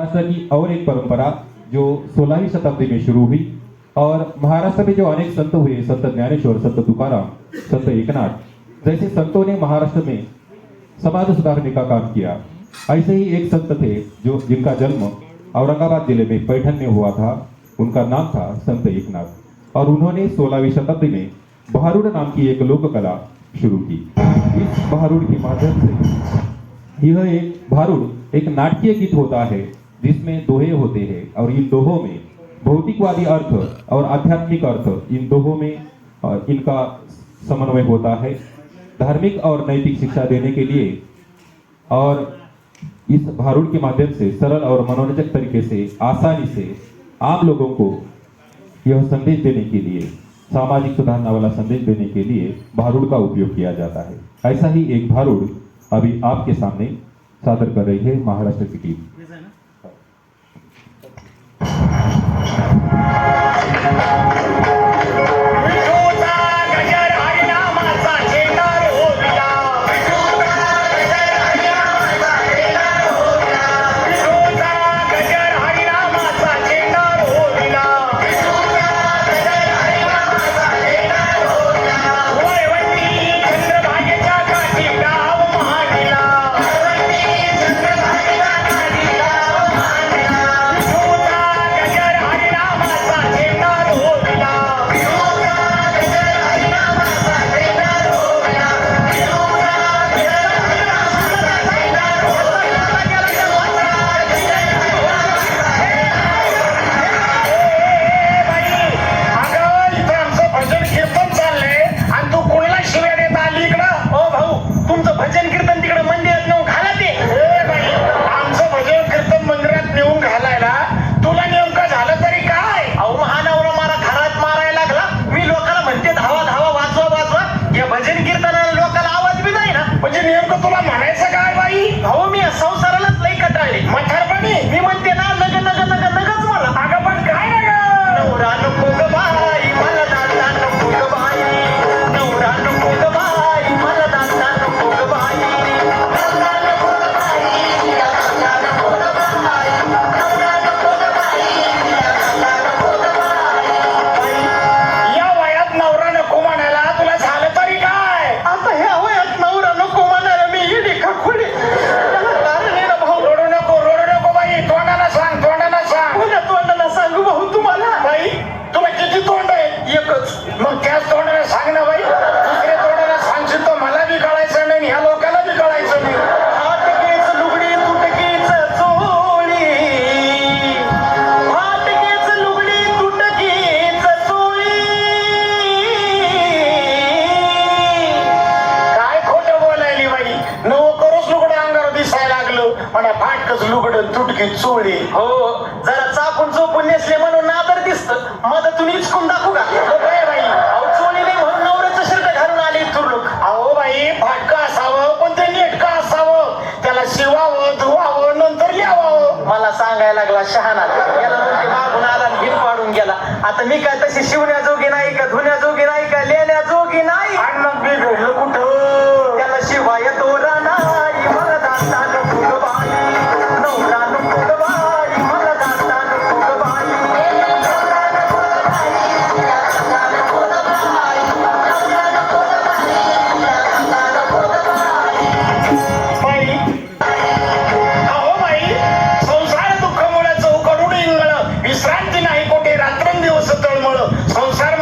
महाराष्ट्र की और एक परंपरा जो सोलहवीं शताब्दी में शुरू हुई और महाराष्ट्र में जो अनेक संत हुए, संत ज्ञानेश्वर, संत तुकाराम, संत एकनाथ, जैसे संतों ने महाराष्ट्र में समाज सुधारने का काम किया। ऐसे ही एक संत थे जो जिनका जन्म औरंगाबाद ज़िले में पैठन में हुआ था, उनका नाम था संत एकनाथ और उन्होंने सोलहवीं शताब्दी में बहारुड़ नाम की एक लोक कला शुरू की। इस बहारुड़ के माध्यम से यह एक भारुड़ एक नाटकीय गीत होता है। जिसमें दोहे होते हैं और इन दोहों में भौतिकवादी अर्थ और आध्यात्मिक अर्थ, इन दोहों में इनका समन्वय होता है धार्मिक और नैतिक शिक्षा देने के लिए। और इस भारुड़ के माध्यम से, सरल और मनोरंजक तरीके से, आसानी से आम लोगों को यह संदेश देने के लिए, सामाजिक सुधारना वाला संदेश देने के लिए भारुड़ का उपयोग किया जाता है। ऐसा ही एक भारुड़ अभी आपके सामने सादर कर रही है महाराष्ट्र की टीम। लुगडं तुटकी चोळी. हो. जरा चापून चोपून नेसले म्हणून नादर दिसत. मदतून इचकून दाखवू का? हो काय बाई. अहो चोळी नाही म्हणून नवऱ्याचं शर्ट घालून आले तुरलुक. अहो बाई फाटकं असावं पण ते नेटकं असावं? त्याला शिवावं धुवावं नंतर लिहावं मला सांगायला लागला शहाणा. गेला म्हणते मागून आला आणि भिन पाडून गेला. आता मी काय तशी शिवण्याजोगी ¡Santo el moro!